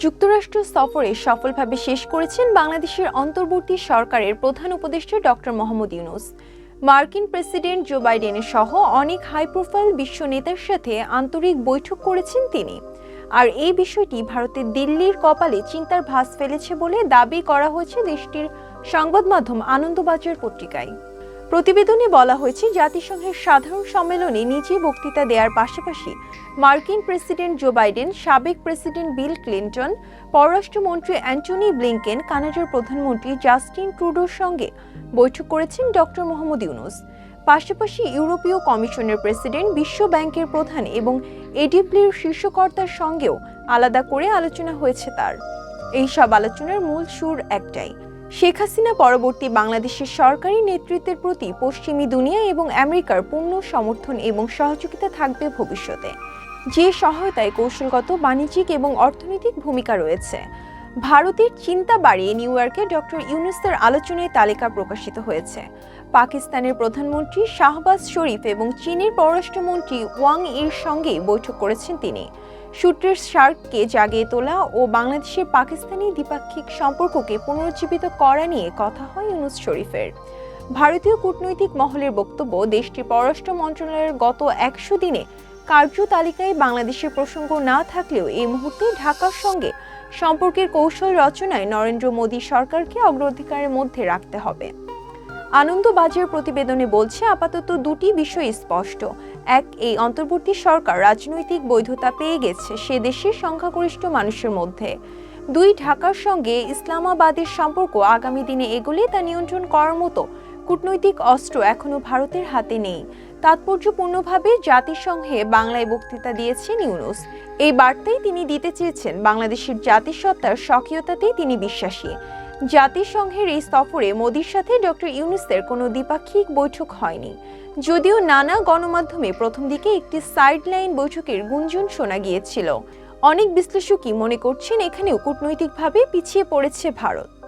যুক্তরাষ্ট্র সফরে সফলভাবে শেষ করেছেন বাংলাদেশের অন্তর্বর্তী সরকারের প্রধান উপদেষ্টা ডক্টর মোহাম্মদ ইউনুস। মার্কিন প্রেসিডেন্ট জো বাইডেনের সহ অনেক হাই প্রোফাইল বিশ্ব নেতার সাথে আন্তরিক বৈঠক করেছেন তিনি। আর এই বিষয়টি ভারতের দিল্লির কপালে চিন্তার ভাস ফেলেছে বলে দাবি করা হয়েছে দেশটির সংবাদ মাধ্যম আনন্দবাজার পত্রিকায়। প্রতিবেদনে বলা হয়েছে, জাতিসংঘের সাধারণ সম্মেলনে নিজে বক্তৃতা দেওয়ার পাশাপাশি মার্কিন প্রেসিডেন্ট জো বাইডেন, সাবেক প্রেসিডেন্ট বিল ক্লিন্টন, পররাষ্ট্রমন্ত্রী অ্যান্টনি ব্লিংকেন, কানাডার প্রধানমন্ত্রী জাস্টিন ট্রুডোর সঙ্গে বৈঠক করেছেন ডক্টর মোহাম্মদ ইউনুস। পাশাপাশি ইউরোপীয় কমিশনের প্রেসিডেন্ট, বিশ্ব ব্যাংকের প্রধান এবং এডিপ্লির শীর্ষকর্তার সঙ্গেও আলাদা করে আলোচনা হয়েছে তার। এই সব আলোচনার মূল সুর একটাই। শেখ হাসিনা পরবর্তী বাংলাদেশের সরকারি নেতৃত্বের প্রতি পশ্চিমী দুনিয়া এবং আমেরিকার পূর্ণ সমর্থন এবং সহযোগিতা থাকবে ভবিষ্যতে। যে সহায়তায় কৌশলগত, বাণিজ্যিক এবং অর্থনৈতিক ভূমিকা রয়েছে। ভারতের চিন্তা বাড়িয়ে নিউ ইয়র্কে ডক্টর ইউনুসের আলোচনায় তালিকা প্রকাশিত হয়েছে। পাকিস্তানের প্রধানমন্ত্রী শাহবাজ শরীফ এবং চীনের পররাষ্ট্রমন্ত্রী ওয়াং ইর সঙ্গে বৈঠক করেছেন তিনি। সূত্রের স্বার্থকে জাগিয়ে তোলা ও বাংলাদেশের পাকিস্তানি দ্বিপাক্ষিক সম্পর্ককে পুনরুজ্জীবিত করা নিয়ে কথা হয় ইউনুস শরীফের। ভারতীয় কূটনৈতিক মহলের বক্তব্য, দেশটির পররাষ্ট্র মন্ত্রণালয়ের গত একশো দিনে কার্য তালিকায় বাংলাদেশের প্রসঙ্গ না থাকলেও এই মুহূর্তে ঢাকার সঙ্গে সম্পর্কের কৌশল রচনায় নরেন্দ্র মোদী সরকারকে অগ্রাধিকারের মধ্যে রাখতে হবে। আনন্দবাজার প্রতিবেদনে বলছে, আপাতত দুটি বিষয় স্পষ্ট। এক, এই অন্তর্বর্তী সরকার রাজনৈতিক বৈধতা পেয়ে গেছে সে দেশের সংখ্যাগরিষ্ঠ মানুষের মধ্যে। দুই, ঢাকার সঙ্গে ইসলামাবাদের সম্পর্ক আগামী দিনে এগোলে তা নিয়ন্ত্রণ করার মতো কূটনৈতিক অস্ত্র এখনও ভারতের হাতে নেই। তাৎপর্যপূর্ণভাবে জাতিসংঘে বাংলায় বক্তৃতা দিয়েছেন ইউনুস। এই বার্তাই তিনি দিতে চেয়েছেন বাংলাদেশের জাতিসত্তার স্বকীয়তাতেই তিনি বিশ্বাসী। জাতিসংঘের এই সফরে মোদীর সাথে ডক্টর ইউনুসের কোনো দ্বিপাক্ষিক বৈঠক হয়নি। যদিও নানা গণমাধ্যমে প্রথম দিকে একটি সাইডলাইন বৈঠকের গুঞ্জন শোনা গিয়েছিল। অনেক বিশ্লেষকই মনে করছেন এখানেও কূটনৈতিকভাবে পিছিয়ে পড়েছে ভারত।